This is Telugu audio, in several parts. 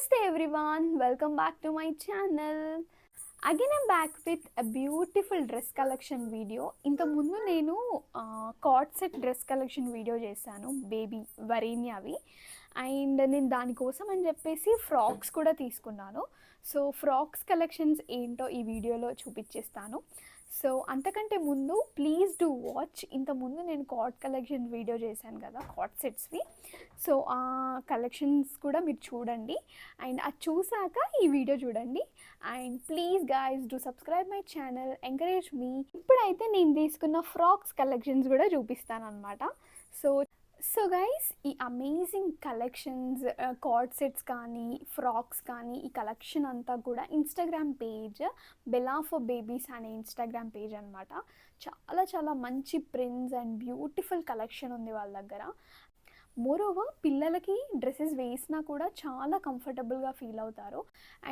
నమస్తే everyone welcome back to my channel. Again I'm back with a beautiful dress collection video ఇంతకుముందు నేను cot set dress collection video చేశాను బేబీ వరీన్యావి అండ్ నేను దానికోసం అని చెప్పేసి ఫ్రాక్స్ కూడా తీసుకున్నాను. సో ఫ్రాక్స్ కలెక్షన్స్ ఏంటో ఈ వీడియోలో చూపించేస్తాను సో అంతకంటే ముందు ప్లీజ్ డూ వాచ్ ఇంత ముందు నేను కాట్ కలెక్షన్ వీడియో చేశాను కదా కాట్ సెట్స్వి సో ఆ కలెక్షన్స్ కూడా మీరు చూడండి. అండ్ అది చూసాక ఈ వీడియో చూడండి. And please guys do subscribe my channel encourage మీ ఇప్పుడైతే నేను తీసుకున్న ఫ్రాక్స్ కలెక్షన్స్ కూడా చూపిస్తాను అనమాట సో సో గైస్ ఈ అమేజింగ్ కలెక్షన్స్ కార్డ్ సెట్స్ కానీ ఫ్రాక్స్ కానీ ఈ కలెక్షన్ అంతా కూడా Instagram page Bella for babies అనే ఇన్స్టాగ్రామ్ పేజ్ అనమాట చాలా చాలా మంచి ప్రింట్స్ అండ్ బ్యూటిఫుల్ కలెక్షన్ ఉంది వాళ్ళ దగ్గర. మోరోవర్ పిల్లలకి డ్రెస్సెస్ వేసినా కూడా చాలా కంఫర్టబుల్గా ఫీల్ అవుతారు.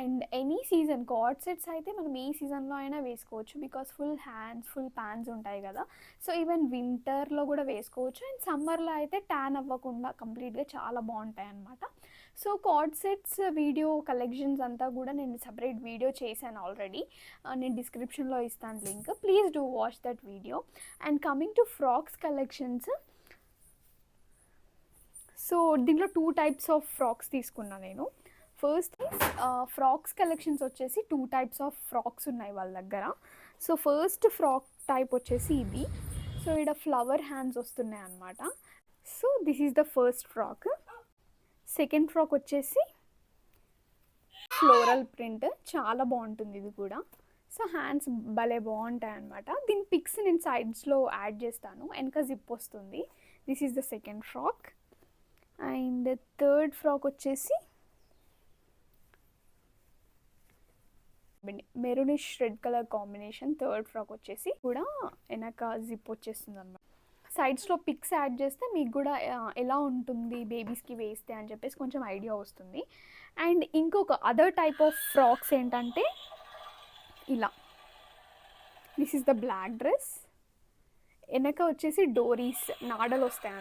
And any season cord sets అయితే మనం ఏ సీజన్లో అయినా వేసుకోవచ్చు because full hands full pants ఉంటాయి కదా. సో ఈవెన్ వింటర్లో కూడా వేసుకోవచ్చు. అండ్ సమ్మర్లో అయితే ట్యాన్ అవ్వకుండా కంప్లీట్గా చాలా బాగుంటాయి అన్నమాట. So cord sets video collections అంతా కూడా నేను సపరేట్ వీడియో చేశాను ఆల్రెడీ నేను డిస్క్రిప్షన్లో ఇస్తాను link please do watch that video and coming to frocks collections so దీంట్లో టూ టైప్స్ ఆఫ్ ఫ్రాక్స్ తీసుకున్నా నేను. ఫస్ట్ ఫ్రాక్స్ కలెక్షన్స్ వచ్చేసి టూ టైప్స్ ఆఫ్ ఫ్రాక్స్ ఉన్నాయి వాళ్ళ దగ్గర. సో ఫస్ట్ ఫ్రాక్ టైప్ వచ్చేసి ఇది. సో ఇక్కడ ఫ్లవర్ హ్యాండ్స్ వస్తున్నాయి అన్నమాట. So this is the first frock second frock వచ్చేసి ఫ్లోరల్ ప్రింట్ చాలా బాగుంటుంది ఇది కూడా. సో హ్యాండ్స్ భలే బాగుంటాయి అనమాట దీని పిక్స్ నేను సైడ్స్లో యాడ్ చేస్తాను. వెనక జిప్ వస్తుంది. This is the second frock and third frock వచ్చేసి maroonish red colour combination third frock వచ్చేసి కూడా వెనక జిప్ వచ్చేస్తుంది అనమాట సైడ్స్లో పిక్స్ యాడ్ చేస్తే మీకు కూడా ఎలా ఉంటుంది బేబీస్కి వేస్తే అని చెప్పేసి కొంచెం ఐడియా వస్తుంది. అండ్ ఇంకొక అదర్ టైప్ ఆఫ్ ఫ్రాక్స్ ఏంటంటే ఇలా. This is the black dress. వెనక వచ్చేసి డోరీస్ నాడలు వస్తాయి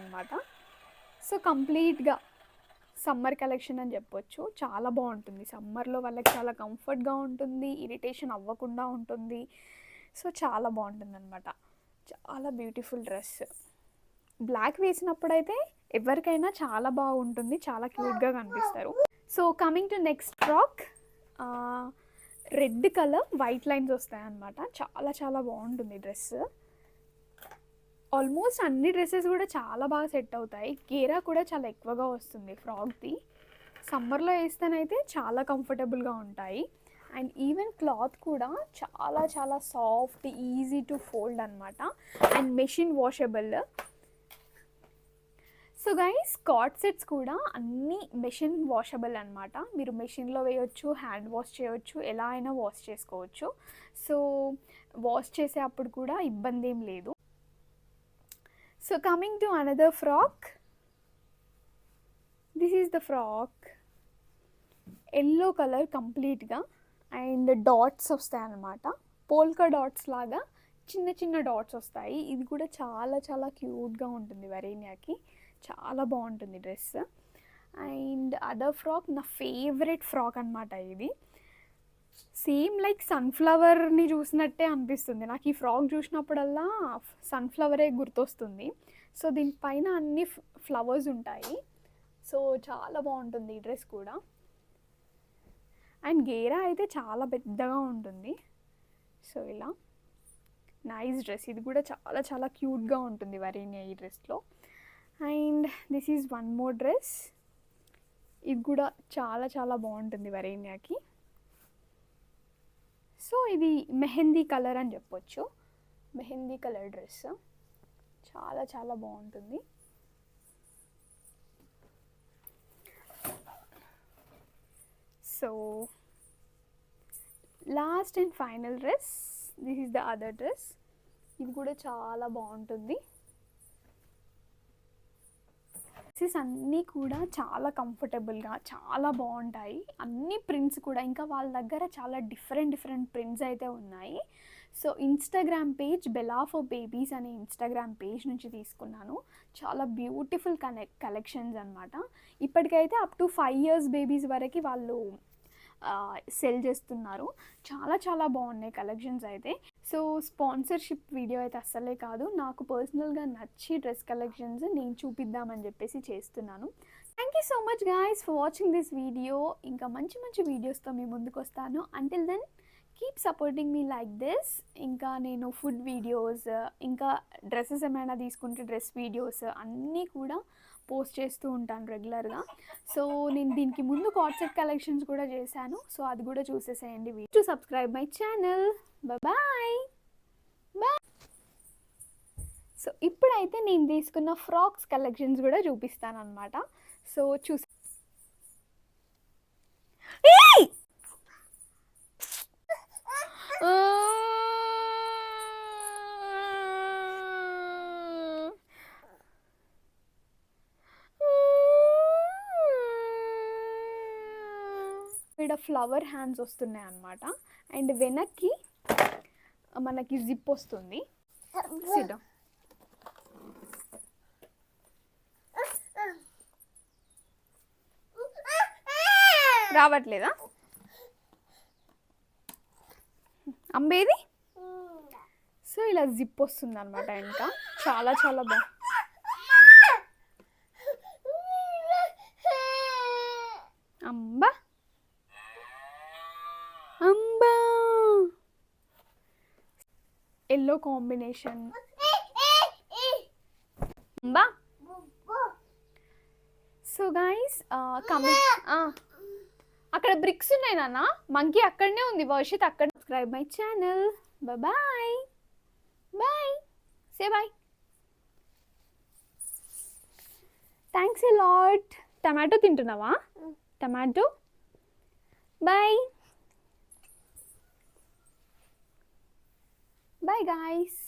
సో కంప్లీట్గా సమ్మర్ కలెక్షన్ అని చెప్పొచ్చు. చాలా బాగుంటుంది. సమ్మర్లో వాళ్ళకి చాలా కంఫర్ట్గా ఉంటుంది. ఇరిటేషన్ అవ్వకుండా ఉంటుంది. సో చాలా బాగుంటుంది అనమాట చాలా బ్యూటిఫుల్ డ్రెస్. బ్లాక్ వేసినప్పుడైతే ఎవరికైనా చాలా బాగుంటుంది. చాలా క్యూట్గా కనిపిస్తారు. So coming to next frock red colour white lines వస్తాయన్నమాట. చాలా చాలా బాగుంటుంది డ్రెస్. ఆల్మోస్ట్ అన్ని డ్రెస్సెస్ కూడా చాలా బాగా సెట్ అవుతాయి. గేరా కూడా చాలా ఎక్కువగా వస్తుంది ఫ్రాక్ది. సమ్మర్లో వేస్తేనైతే చాలా కంఫర్టబుల్గా ఉంటాయి. అండ్ ఈవెన్ క్లాత్ కూడా చాలా చాలా సాఫ్ట్ ఈజీ టు ఫోల్డ్ అనమాట and machine washable. So guys cot sets కూడా అన్నీ మెషిన్ వాషబుల్ అనమాట మీరు మెషిన్లో వేయొచ్చు హ్యాండ్ వాష్ చేయొచ్చు ఎలా అయినా వాష్ చేసుకోవచ్చు. సో వాష్ చేసే అప్పుడు కూడా ఇబ్బంది ఏం లేదు. So coming to another frock this is the frock yellow colour కంప్లీట్గా అండ్ డాట్స్ వస్తాయి అన్నమాట. పోల్కా డాట్స్ లాగా చిన్న చిన్న డాట్స్ వస్తాయి. ఇది కూడా చాలా చాలా క్యూట్గా ఉంటుంది వెరేనియాకి చాలా బాగుంటుంది డ్రెస్. అండ్ అదర్ ఫ్రాక్ నా ఫేవరెట్ ఫ్రాక్ అనమాట ఇది. సేమ్ లైక్ సన్ఫ్లవర్ని చూసినట్టే అనిపిస్తుంది. నాకు ఈ ఫ్రాక్ చూసినప్పుడల్లా సన్ఫ్లవరే గుర్తొస్తుంది. సో దీనిపైన అన్ని ఫ్లవర్స్ ఉంటాయి. సో చాలా బాగుంటుంది ఈ డ్రెస్ కూడా. అండ్ గేరా అయితే చాలా పెద్దగా ఉంటుంది. సో ఇలా నైస్ డ్రెస్. ఇది కూడా చాలా చాలా క్యూట్గా ఉంటుంది వరేనియా ఈ డ్రెస్లో. And this is one more dress. ఇది కూడా చాలా చాలా బాగుంటుంది వరేనియాకి. సో ఇది మెహందీ కలర్ అని చెప్పొచ్చు. Mehndi colour dress. చాలా చాలా బాగుంటుంది. So last and final dress this is the other dress ఇది కూడా చాలా బాగుంటుంది. డ్రెస్సెస్ అన్నీ కూడా చాలా కంఫర్టబుల్గా చాలా బాగుంటాయి అన్ని ప్రింట్స్ కూడా ఇంకా వాళ్ళ దగ్గర చాలా డిఫరెంట్ డిఫరెంట్ ప్రింట్స్ అయితే ఉన్నాయి. So Instagram page Bella for babies అనే ఇన్స్టాగ్రామ్ పేజ్ నుంచి తీసుకున్నాను. చాలా బ్యూటిఫుల్ కనె కలెక్షన్స్ అనమాట ఇప్పటికైతే up to five years babies వరకు వాళ్ళు సెల్ చేస్తున్నారు. చాలా చాలా బాగున్నాయి కలెక్షన్స్ అయితే. సో స్పాన్సర్షిప్ వీడియో అయితే అస్సలే కాదు. నాకు పర్సనల్గా నచ్చి డ్రెస్ కలెక్షన్స్ నేను చూపిద్దామని చెప్పేసి చేస్తున్నాను. Thank you so much guys for watching this video ఇంకా మంచి మంచి వీడియోస్తో మీ ముందుకు వస్తాను. అంటిల్ దెన్ కీప్ సపోర్టింగ్ మీ లైక్ దిస్ ఇంకా నేను ఫుడ్ వీడియోస్ ఇంకా డ్రెస్సెస్ ఏమైనా తీసుకుంటే డ్రెస్ వీడియోస్ అన్నీ కూడా పోస్ట్ చేస్తూ ఉంటాను రెగ్యులర్గా. సో నేను దీనికి ముందు కాట్సెట్ కలెక్షన్స్ కూడా చేశాను. సో అది కూడా చూసేసేయండి to subscribe my channel bye bye so ఇప్పుడైతే నేను తీసుకున్న ఫ్రాక్స్ కలెక్షన్స్ కూడా చూపిస్తాను అనమాట సో చూసి ఏయ్! ఆ! ఇక్కడ ఫ్లవర్ హ్యాండ్స్ వస్తున్నాయి అన్నమాట. అండ్ వెనక్కి మనకి జిప్ వస్తుంది. రావట్లేదా? అంబేది సో ఇలా జిప్ వస్తుంది అనమాట ఇంకా. చాలా చాలా బాగుంది అంబా. Yellow combination. అంబా సో గైస్ కమింగ్ అక్కడ బ్రిక్స్ ఉన్నాయి నాన్న. మంకీ అక్కడనే ఉంది. వర్షిత్ అక్కడ. Subscribe my channel bye bye say bye thanks a lot tomato తింటున్నావా? Tomato bye bye guys